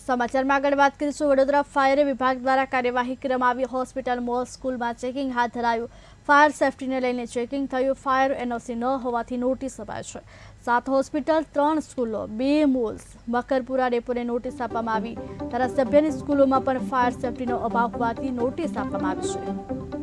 સમાચારમાં આગળ વાત કરીશું. વડોદરા ફાયર વિભાગ દ્વારા કાર્યવાહી કરવામાં હોસ્પિટલ મોલ સ્કૂલમાં ચેકિંગ હાથ ધરાયું. ફાયર સેફટીને લઈને ચેકિંગ થયું. ફાયર એનઓસી ન હોવાથી નોટિસ અપાય છે. સાત હોસ્પિટલ, ત્રણ સ્કૂલો, બે મોલ્સ, મકરપુરા ડેપોને નોટિસ આપવામાં આવી. ધારાસભ્યની સ્કૂલોમાં પણ ફાયર સેફટીનો અભાવ હોવાથી નોટિસ આપવામાં આવી છે.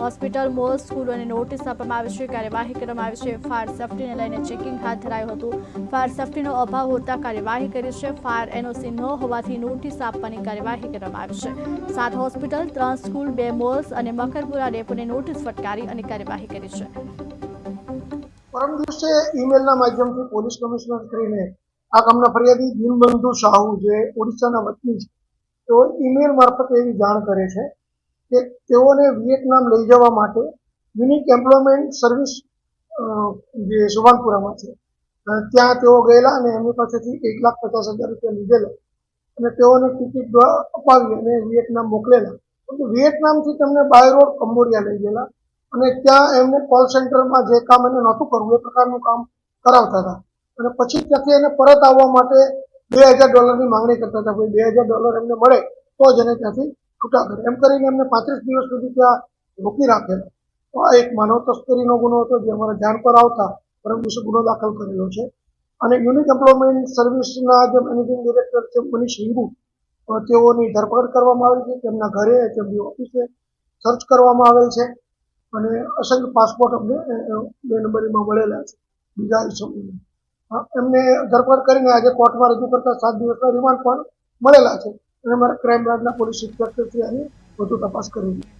હોસ્પિટલ, મોલ સ્કૂલ અને નોટિસ આપવામાં આવી છે. કાર્યવાહી કરવામાં આવી છે. ફાયર સેફટીને લઈને ચેકિંગ હાથ ધરાયું હતું. ફાયર સેફટીનો અભાવ હોતા કાર્યવાહી કરી છે. ફાયર એનઓસી ન હોવાથી નોટિસ આપવાની કાર્યવાહી કરવામાં આવી છે. સાત હોસ્પિટલ, ત્રણ સ્કૂલ, બે મોલ્સ અને મકરપુરા ડેપોને નોટિસ ફટકારી અને કાર્યવાહી કરી છે. પરમ દિવસે ઈમેલના માધ્યમથી પોલીસ કમિશનર શ્રીને આ કામના ફરિયાદી દિનબંધુ સાહુ, જે ઓડિશાના વતની છે તો ઈમેલ મારફતે એવી જાણ કરે છે કે તેઓને વિયેતનામ લઈ જવા માટે યુનિક એમ્પ્લોયમેન્ટ સર્વિસ જે સુભાનપુરામાં છે. ત્યાં તેઓ ગયેલા અને એમની પાસેથી એક લાખ પચાસ હજાર રૂપિયા લીધેલા અને તેઓને ટિકિટ અપાવી અને વિયેટનામ મોકલેલા. પરંતુ વિયેટનામથી તેમને બાય રોડ કંબોડિયા લઈ ગયેલા અને ત્યાં એમને કોલ સેન્ટરમાં જે કામ એને નહોતું કરવું, એ પ્રકારનું કામ કરાવતા હતા. અને પછી ત્યાંથી એને પરત આવવા માટે બે હજાર ડોલરની માંગણી કરતા હતા ભાઈ બે હજાર ડોલર એમને મળે તો જ એને ત્યાંથી છૂટા કરે. એમ કરીને એમને પાંત્રીસ દિવસ સુધી ત્યાં રોકી રાખેલ તો આ એક માનવ તસ્કરીનો ગુનો હતો જે અમારા ધ્યાન પર આવતા દિવસે ગુનો દાખલ કરેલો છે? અને યુનિક એમ્પ્લોયમેન્ટ સર્વિસના જે મેનેજિંગ ડિરેક્ટર છે મનીષ હિંગુ તેઓની ધરપકડ કરવામાં આવી છે. તેમના ઘરે તેમની ઓફિસે સર્ચ કરવામાં આવેલ છે અને અસંખ્ય પાસપોર્ટ અમને બે નંબરીમાં મળેલા છે. બીજા ઇસમોને. એમને ધરપકડ કરીને આજે કોર્ટમાં રજૂ કરતા સાત દિવસના રિમાન્ડ પણ મળેલા છે. અને અમારા ક્રાઇમ બ્રાન્ચના પોલીસ ઇન્સ્પેક્ટર છે એની વધુ તપાસ કરી છે